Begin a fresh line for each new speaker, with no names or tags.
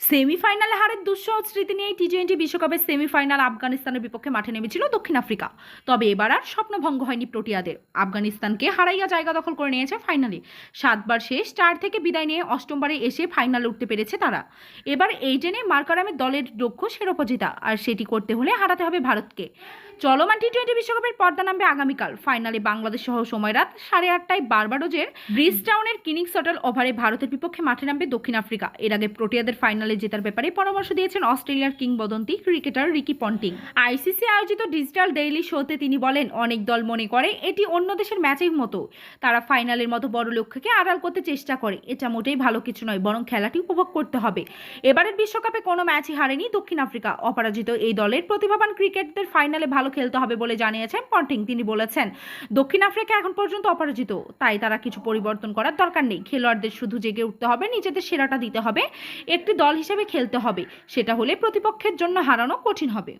সেমিফাইনালে হারের দুঃসহ স্মৃতি নিয়ে টি টোয়েন্টি বিশ্বকাপের সেমিফাইনাল আফগানিস্তানের বিপক্ষে মাঠে নেমেছিল দক্ষিণ আফ্রিকা। তবে এবার আর স্বপ্নভঙ্গ হয়নি প্রোটিয়াদের। আফগানিস্তানকে হারাইয়া জায়গা দখল করে নিয়েছে ফাইনালে। সাতবার শেষ চার থেকে বিদায় নিয়ে অষ্টমবারে এসে ফাইনালে উঠতে পেরেছে তারা। এবার এই জেনে মার্কারামের দলের লক্ষ্য শিরোপা জেতা আর সেটি করতে হলে হারাতে হবে ভারতকে। চলমান টি টোয়েন্টি বিশ্বকাপের পর্দা নামবে আগামীকাল। ফাইনালে বাংলাদেশ সহ সময় রাত সাড়ে আটটায় বারবাডোজের ব্রিজটাউনের কিনিংস হোটেল ওভারে ভারতের বিপক্ষে মাঠে নামবে দক্ষিণ আফ্রিকা। এর আগে প্রোটিয়াদের ফাইনালে জেতার ব্যাপারে পরামর্শ দিয়েছেন অস্ট্রেলিয়ার কিংবদন্তি ক্রিকেটার রিকি পন্টিং। আইসিসি আয়োজিত ডিজিটাল ডেইলি শোতে তিনি বলেন, অনেক দল মনে করে এটি অন্য দেশের ম্যাচের মতো। তারা ফাইনালের মতো বড় লক্ষ্যকে আড়াল করতে চেষ্টা করে। এটা মোটেই ভালো কিছু নয়, বরং খেলাটি উপভোগ করতে হবে। এবারের বিশ্বকাপে কোনো ম্যাচই হারেনি দক্ষিণ আফ্রিকা। অপরাজিত এই দলের প্রতিভাবান ক্রিকেটদের ফাইনালে ভালো খেলতে হবে বলে জানিয়েছেন পন্টিং। তিনি বলেছেন, দক্ষিণ আফ্রিকা এখন পর্যন্ত অপরাজিত। তাই তারা কিছু পরিবর্তন করার দরকার নেই। খেলোয়াড়দের শুধু জেগে উঠতে হবে, নিজেদের সেরাটা দিতে হবে। একটি দল হিসেবে খেলতে হবে। সেটা হলে প্রতিপক্ষের জন্য হারানো কঠিন হবে।